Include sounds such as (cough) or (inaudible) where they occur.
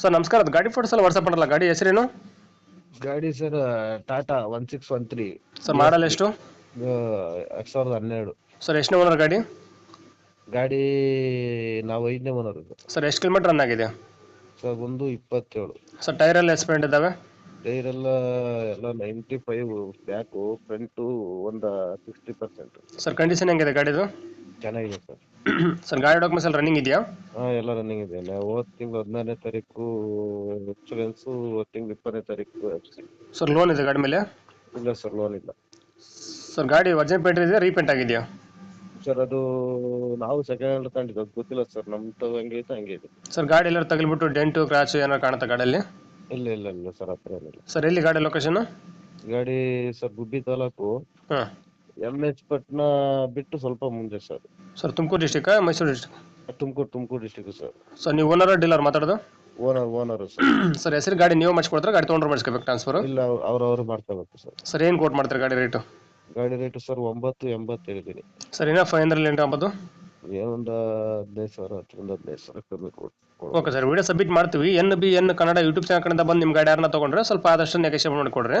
Sir ನಮಸ್ಕಾರ. ಅದು ಗಾಡಿ ಫೋಟೋಸ್ ಎಲ್ಲ ವಾಟ್ಸಪ್ ಮಾಡಲ್ಲ. ಗಾಡಿ ಹೆಸರೇನು? ಗಾಡಿ sir Tata one six one three sir model ಎಷ್ಟು? ಎರಡ್ ಸಾವಿರದ ಹನ್ನೆರಡು. ಸರ್ ಎಷ್ಟನೇ ಓನರ್ ಗಾಡಿ? ಗಾಡಿ ನಾವು ಐದನೇ ಓನರ್ ಸರ್ ಎಷ್ಟು ಕಿಲೋಮೀಟರ್ ರನ್ ಆಗಿದೆ? ಸರ್ ಒಂದು ಇಪ್ಪತ್ತೇಳು. ಸರ್ ಟೈರ್ ಎಲ್ಲ ಎಸ್ಪೆಂಟ್ ಇದ್ದಾವೆ ಟೈರ್ ಎಲ್ಲ ಎಲ್ಲ ನೈಂಟಿ ಫೈವ್ ಬ್ಯಾಕು ಫ್ರಂಟು ಒಂದು ಸಿಕ್ಸ್ಟಿ ಪರ್ಸೆಂಟ್ ಸರ್ ಕಂಡೀಷನ್ ಹೆಂಗಿದೆ ಗಾಡಿದು? ಚೆನ್ನಾಗಿದೆ ಸರ್. (clears throat) ಸರ್ ಗಾಡಿ ಡಾಕ್ಯುಮೆಂಟ್ಸ್ ಎಲ್ಲ ರನ್ನಿಂಗ್ ಇದೆಯಾ? ಹಾ ಎಲ್ಲ ರನ್ನಿಂಗ್ ಇದೆ. ನಾವು ಹೋದ ತಿಂಗಳು ಹದಿನಾರನೇ ತಾರೀಕು ಇನ್ಶೂರೆನ್ಸ್ ಹೋದ ತಿಂಗಳು ಇಪ್ಪತ್ತನೇ ತಾರೀಕು ಸರ್ ಲೋನ್ ಇದೆ ಗಾಡಿ ಮೇಲೆ? ಇಲ್ಲ ಸರ್ ಲೋನ್ ಇಲ್ಲ. ಸರ್ ಗಾಡಿ ವರ್ಜಿನ್ ಪೇಂಟ್ ಇದೆ ರೀಪೇಂಟ್ ಆಗಿದೆಯಾ? ಸರ್ ಅದು ನಾವು ಸೆಕೆಂಡ್ ಹ್ಯಾಂಡ್ ತಗೊಂಡಿದ್ದು ಅದು ಗೊತ್ತಿಲ್ಲ ಸರ್. ನಮ್ಮ ತಗ ಹಂಗೆ ಐತೆ ಹಂಗೆ ಇದೆ. ಸರ್ ಗಾಡಿ ಎಲ್ಲರೂ ತಗಲಿಬಿಟ್ಟು ಡೆಂಟು ಕ್ರಾಚ್ ಏನಾರು ಕಾಣುತ್ತೆ ಗಾಡಿಯಲ್ಲಿ ಇಲ್ಲ ಇಲ್ಲ ಇಲ್ಲ ಸರ್ ಹತ್ರ ಇಲ್ಲ ಸರ್ ಎಲ್ಲಿ ಗಾಡಿ ಲೊಕೇಶನ್ ಗಾಡಿ ಸರ್ ಗುಬ್ಬಿ ತಾಲೂಕು. ಹಾಂ. ಎಂ ಎಚ್ ಪಟ್ನ ಬಿಟ್ಟು ಸ್ವಲ್ಪ ಮುಂದೆ sir. Sir Tumakuru district Mysuru district Tumakuru Tumakuru district sir. Sir ನೀವು ಓನರ್ ಡೀಲರ್ ಮಾತಾಡೋದು? Owner owner sir. (clears throat) ಸರ್ ಹೆಸರು ಗಾಡಿ ನೀವು ಮಾಡಿಸ್ಕೊಡ್ತಾರೆ ಗಾಡಿ ತೊಗೊಂಡ್ರೆ ಮಾಡಿಸ್ಕೋಬೇಕು ಟ್ರಾನ್ಸ್ಫರ್ ಇಲ್ಲ ಅವ್ರವ್ರು ಮಾಡ್ಕೋಬೇಕು ಸರ್. ಸರ್ ಏನು ಕೋಟ್ ಮಾಡ್ತಾರೆ ಗಾಡಿ ರೇಟು ಗಾಡಿ ರೇಟ್ ಸರ್ ಒಂಬತ್ತು ಎಂಬತ್ತು ಹೇಳಿದ್ದೀನಿ. ಸರ್ ಏನೋ ಫೈವ್ ಹಂಡ್ರೆಡ್ ಎಂಟು ಅಂಬತ್ತು ಏನೊಂದು ಹದಿನೈದು ಸಾವಿರ ಹತ್ತರಿಂದ ಹದಿನೈದು ಸಾವಿರ ಕಮ್ಮಿ ಓಕೆ ಸರ್ ವಿಡಿಯೋ ಸಬ್ಮಿಟ್ ಮಾಡ್ತೀವಿ. N B N Kannada YouTube channel ಕಡೆಯಿಂದ ಬಂದು ನಿಮ್ಮ ಗಾಡಿ ಯಾರನ್ನ ತೊಗೊಂಡ್ರೆ ಸ್ವಲ್ಪ ಆದಷ್ಟು ನೆಗೆಷನ್ ಮಾಡಿಕೊಡ್ರಿ